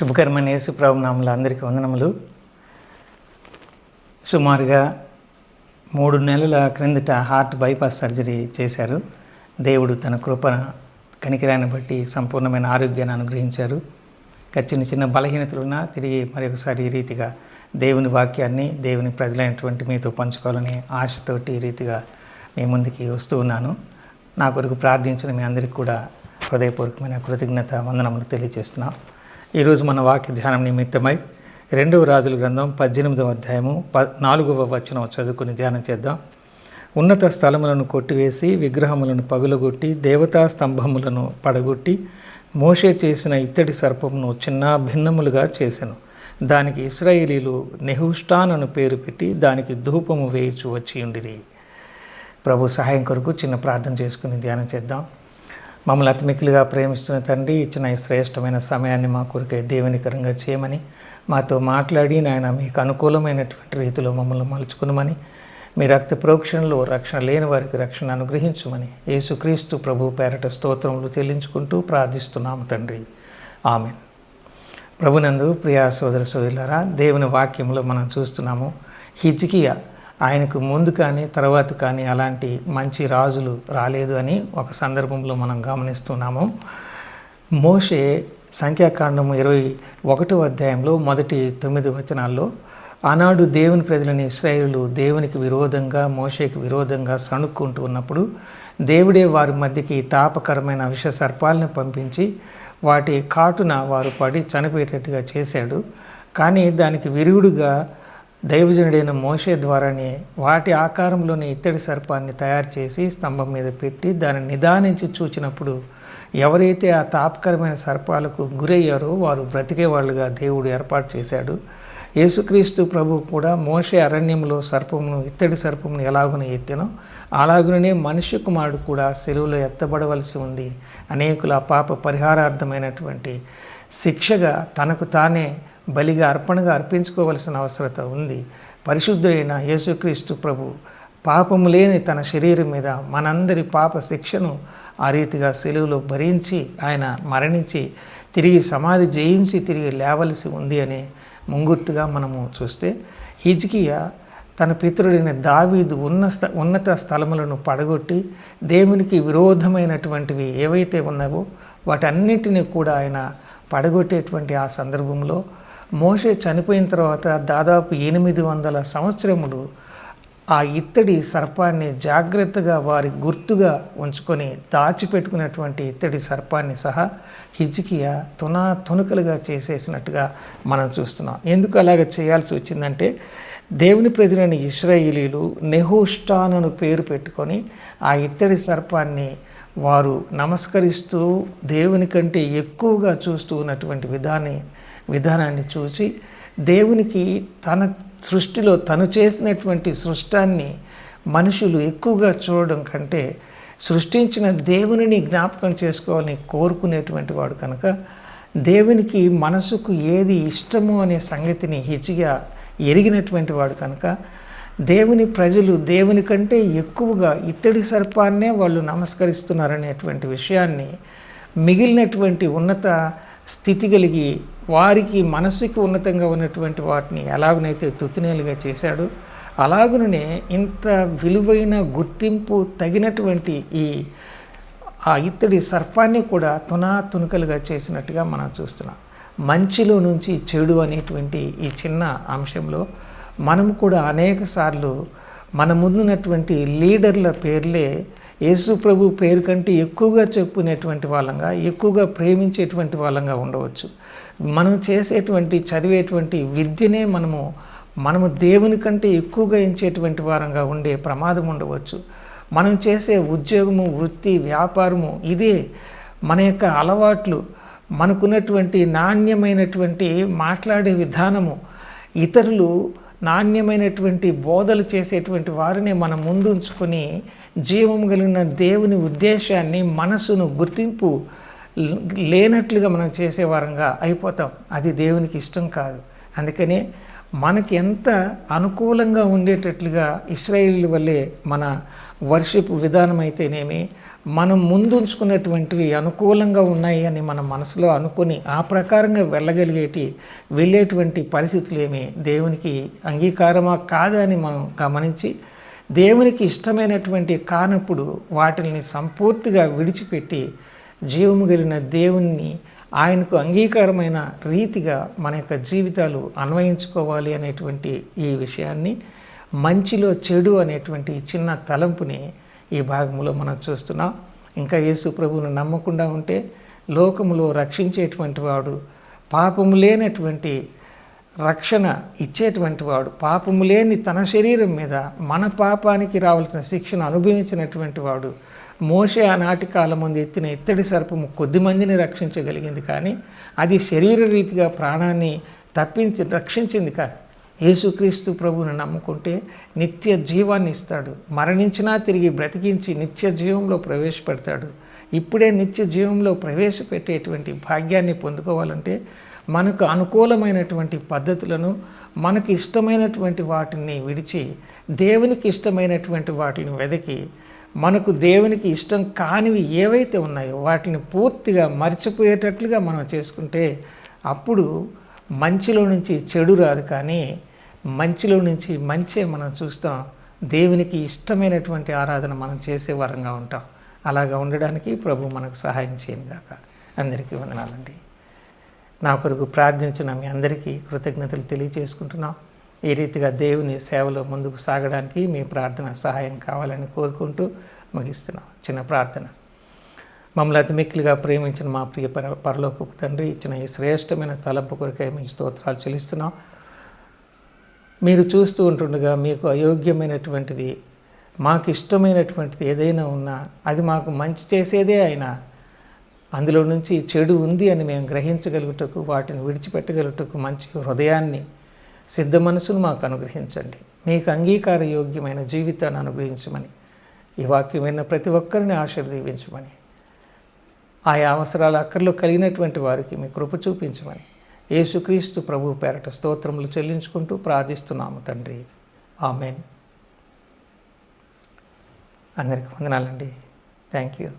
శుభకరమైన యేసు ప్రభునాములు అందరికీ వందనములు. సుమారుగా మూడు నెలల క్రిందట హార్ట్ బైపాస్ సర్జరీ చేశారు. దేవుడు తన కృప కనికిరాన్ని బట్టి సంపూర్ణమైన ఆరోగ్యాన్ని అనుగ్రహించారు. చిన్న చిన్న బలహీనతలున్నా తిరిగి మరొకసారి ఈ రీతిగా దేవుని వాక్యాన్ని దేవుని ప్రజలైనటువంటి మీతో పంచుకోవాలని ఆశతోటి ఈ రీతిగా మీ ముందుకి వస్తూ ఉన్నాను. నా కొరకు ప్రార్థించిన మీ అందరికీ కూడా హృదయపూర్వకమైన కృతజ్ఞత వందనములు తెలియజేస్తున్నాం. ఈరోజు మన వాక్య ధ్యానం నిమిత్తమై రెండవ రాజుల గ్రంథం పద్దెనిమిదవ అధ్యాయము ప నాలుగవ వచనం చదువుకుని ధ్యానం చేద్దాం. ఉన్నత స్థలములను కొట్టివేసి విగ్రహములను పగులగొట్టి దేవతా స్తంభములను పడగొట్టి మోషే చేసిన ఇత్తడి సర్పమును చిన్న భిన్నములుగా చేసెను. దానికి ఇస్రాయేలీలు నెహుష్టాన్ అను పేరు పెట్టి దానికి ధూపము వేయిచు వచ్చి ఉండిరి. ప్రభు సహాయం కొరకు చిన్న ప్రార్థన చేసుకుని ధ్యానం చేద్దాం. మమ్మల్ని అతిమిక్కులుగా ప్రేమిస్తున్న తండ్రి ఇచ్చిన ఈ శ్రేష్టమైన సమయాన్ని మా కొరికే దేవునికరంగా చేయమని మాతో మాట్లాడి నాయన మీకు అనుకూలమైనటువంటి రీతిలో మమ్మల్ని మలుచుకునమని మీ రక్త ప్రోక్షణలో రక్షణ లేని వారికి రక్షణ అనుగ్రహించమని యేసుక్రీస్తు ప్రభు పేరట స్తోత్రములు చెల్లించుకుంటూ ప్రార్థిస్తున్నాము తండ్రి. ఆమె ప్రభునందు ప్రియా సోదర సోదరులారా దేవుని వాక్యంలో మనం చూస్తున్నాము హిజ్కియా ఆయనకు ముందు కానీ తర్వాత కానీ అలాంటి మంచి రాజులు రాలేదు అని ఒక సందర్భంలో మనం గమనిస్తున్నాము. మోషే సంఖ్యాకాండము ఇరవై ఒకటో అధ్యాయంలో మొదటి తొమ్మిది వచనాల్లో ఆనాడు దేవుని ప్రజలని ఇస్రాయేలు దేవునికి విరోధంగా మోషేకి విరోధంగా సణుక్కుంటూ ఉన్నప్పుడు దేవుడే వారి మధ్యకి తాపకరమైన విష సర్పాలను పంపించి వాటి కాటున వారు పడి చనిపోయేటట్టుగా చేశాడు. కానీ దానికి విరుగుడుగా దైవజనుడైన మోషే ద్వారానే వాటి ఆకారంలోని ఇత్తడి సర్పాన్ని తయారు చేసి స్తంభం మీద పెట్టి దాన్ని నిదానించి చూచినప్పుడు ఎవరైతే ఆ తాపకరమైన సర్పాలకు గురయ్యారో వారు బ్రతికే వాళ్ళుగా దేవుడు ఏర్పాటు చేశాడు. యేసుక్రీస్తు ప్రభు కూడా మోషే అరణ్యంలో సర్పమును ఇత్తడి సర్పమును ఎలాగున ఎత్తినో అలాగుననే మనుష్య కుమారుడు కూడా సెలువులో ఎత్తబడవలసి ఉంది. అనేకుల పాప పరిహారార్థమైనటువంటి శిక్షగా తనకు తానే బలిగా అర్పణగా అర్పించుకోవలసిన అవసరత ఉంది. పరిశుద్ధుడైన యేసుక్రీస్తు ప్రభు పాపము లేని తన శరీరం మీద మనందరి పాప శిక్షను ఆ రీతిగా సెలువులో భరించి ఆయన మరణించి తిరిగి సమాధి జయించి తిరిగి లేవలసి ఉంది అని ముంగుర్తుగా మనము చూస్తే హిజ్కియా తన పితృడైన దావీదు ఉన్న స్థ ఉన్నత స్థలములను పడగొట్టి దేవునికి విరోధమైనటువంటివి ఏవైతే ఉన్నావో వాటన్నిటినీ కూడా ఆయన పడగొట్టేటువంటి ఆ సందర్భంలో మోషే చనిపోయిన తర్వాత దాదాపు ఎనిమిది వందల సంవత్సరములు ఆ ఇత్తడి సర్పాన్ని జాగ్రత్తగా వారి గుర్తుగా ఉంచుకొని దాచిపెట్టుకున్నటువంటి ఇత్తడి సర్పాన్ని సహా హిజ్కియా తునా తునుకలుగా చేసేసినట్టుగా మనం చూస్తున్నాం. ఎందుకు అలాగ చేయాల్సి వచ్చిందంటే దేవుని ప్రజలైన ఇస్రాయేలీలు నెహుష్టాను పేరు పెట్టుకొని ఆ ఇత్తడి సర్పాన్ని వారు నమస్కరిస్తూ దేవుని కంటే ఎక్కువగా చూస్తూ ఉన్నటువంటి విధాన్ని విధానాన్ని చూసి దేవునికి తన సృష్టిలో తను చేసినటువంటి సృష్టాన్ని మనుషులు ఎక్కువగా చూడడం కంటే సృష్టించిన దేవునిని జ్ఞాపకం చేసుకోవాలని కోరుకునేటువంటి వాడు కనుక దేవునికి మనసుకు ఏది ఇష్టము అనే సంగతిని హిచిగా ఎరిగినటువంటి వాడు కనుక దేవుని ప్రజలు దేవుని కంటే ఎక్కువగా ఇత్తడి సర్పాన్నే వాళ్ళు నమస్కరిస్తున్నారనేటువంటి విషయాన్ని మిగిలినటువంటి ఉన్నత స్థితి కలిగి వారికి మనసుకి ఉన్నతంగా ఉన్నటువంటి వాటిని ఎలాగనైతే తుత్తినేలుగా చేశాడో అలాగుననే ఇంత విలువైన గుర్తింపు తగినటువంటి ఈ ఆ ఇత్తడి సర్పాన్ని కూడా తునా తునుకలుగా చేసినట్టుగా మనం చూస్తున్నాం. మంచిలో నుంచి చెడు అనేటువంటి ఈ చిన్న అంశంలో మనం కూడా అనేక సార్లు మన ముందున్నటువంటి లీడర్ల పేర్లే యేసు ప్రభు పేరు కంటే ఎక్కువగా చెప్పుకునేటువంటి వాళ్ళంగా ఎక్కువగా ప్రేమించేటువంటి వాళ్ళంగా ఉండవచ్చు. మనం చేసేటువంటి చదివేటువంటి విద్యనే మనము మనము దేవుని కంటే ఎక్కువగా ఎంచేటువంటి వారంగా ఉండే ప్రమాదం ఉండవచ్చు. మనం చేసే ఉద్యోగము వృత్తి వ్యాపారము ఇదే మన యొక్క అలవాట్లు. మనకున్నటువంటి నాణ్యమైనటువంటి మాట్లాడే విధానము. ఇతరులు నాణ్యమైనటువంటి బోధలు చేసేటువంటి వారిని మనం ముందు ఉంచుకొని జీవం కలిగిన దేవుని ఉద్దేశాన్ని మనసును గుర్తింపు లేనట్లుగా మనం చేసేవారంగా అయిపోతాం. అది దేవునికి ఇష్టం కాదు. అందుకనే మనకి ఎంత అనుకూలంగా ఉండేటట్లుగా ఇస్రాయిల్ వల్లే మన వర్షిప్ విధానం అయితేనేమి మనం ముందుంచుకున్నటువంటివి అనుకూలంగా ఉన్నాయి అని మన మనసులో అనుకొని ఆ ప్రకారంగా వెళ్ళగలిగేటి వెళ్ళేటువంటి పరిస్థితులు ఏమి దేవునికి అంగీకారమా కాదా అని మనం గమనించి దేవునికి ఇష్టమైనటువంటి కానప్పుడు వాటిని సంపూర్తిగా విడిచిపెట్టి జీవము కలిగిన దేవుణ్ణి ఆయనకు అంగీకారమైన రీతిగా మన యొక్క జీవితాలు అన్వయించుకోవాలి అనేటువంటి ఈ విషయాన్ని మంచిలో చెడు అనేటువంటి చిన్న తలంపుని ఈ భాగంలో మనం చూస్తున్నాం. ఇంకా యేసు ప్రభువును నమ్మకుండా ఉంటే లోకములో రక్షించేటువంటి వాడు పాపము లేనటువంటి రక్షణ ఇచ్చేటువంటి వాడు పాపము లేని తన శరీరం మీద మన పాపానికి రావాల్సిన శిక్షను అనుభవించినటువంటి వాడు మోషే ఆనాటి కాలం ముందు ఎత్తిన ఇత్తడి సర్పము కొద్ది మందిని రక్షించగలిగింది కానీ అది శరీర రీతిగా ప్రాణాన్ని తప్పించి రక్షించింది కాదు. యేసుక్రీస్తు ప్రభువుని నమ్ముకుంటే నిత్య జీవాన్ని ఇస్తాడు. మరణించినా తిరిగి బ్రతికించి నిత్య జీవంలో ప్రవేశపెడతాడు. ఇప్పుడే నిత్య జీవంలో ప్రవేశపెట్టేటువంటి భాగ్యాన్ని పొందుకోవాలంటే మనకు అనుకూలమైనటువంటి పద్ధతులను మనకు ఇష్టమైనటువంటి వాటిని విడిచి దేవునికి ఇష్టమైనటువంటి వాటిని వెదకి మనకు దేవునికి ఇష్టం కానివి ఏవైతే ఉన్నాయో వాటిని పూర్తిగా మర్చిపోయేటట్లుగా మనం చేసుకుంటే అప్పుడు మంచిలో నుంచి చెడు రాదు కానీ మంచిలో నుంచి మంచే మనం చూస్తాం. దేవునికి ఇష్టమైనటువంటి ఆరాధన మనం చేసే వరంగా ఉంటాం. అలాగా ఉండడానికి ప్రభు మనకు సహాయం చేయను గాక. అందరికీ వందనాలండి. నా కొరకు ప్రార్థించిన మీ అందరికీ కృతజ్ఞతలు తెలియజేసుకుంటున్నాం. ఈ రీతిగా దేవుని సేవలో ముందుకు సాగడానికి మీ ప్రార్థన సహాయం కావాలని కోరుకుంటూ ముగిస్తున్నాం. చిన్న ప్రార్థన. మమ్మల్ని అతి మిక్కిలిగా ప్రేమించిన మా ప్రియ పర పరలోకపు తండ్రి ఇచ్చిన ఈ శ్రేష్టమైన తలంపు కొరకై మీ స్తోత్రాలు చెల్లిస్తున్నాం. మీరు చూస్తూ ఉంటుండగా మీకు అయోగ్యమైనటువంటిది మాకు ఇష్టమైనటువంటిది ఏదైనా ఉన్నా అది మాకు మంచి చేసేదే అయినా అందులో నుంచి చెడు ఉంది అని మేము గ్రహించగలుగుటకు వాటిని విడిచిపెట్టగలుగుటకు మంచి హృదయాన్ని సిద్ధ మనసును మాకు అనుగ్రహించండి. మీకు అంగీకార యోగ్యమైన జీవితాన్ని అనుగ్రహించమని ఈ వాక్యం విన్న ప్రతి ఒక్కరిని ఆశీర్వదించమని ఆయా అవసరాల అక్కర్లో కలిగినటువంటి వారికి మీ కృప చూపించమని యేసుక్రీస్తు ప్రభు పేరట స్తోత్రములు చెల్లించుకుంటూ ప్రార్థిస్తున్నాము తండ్రి. ఆమెన్. అందరికి వందనాలండి. Thank you.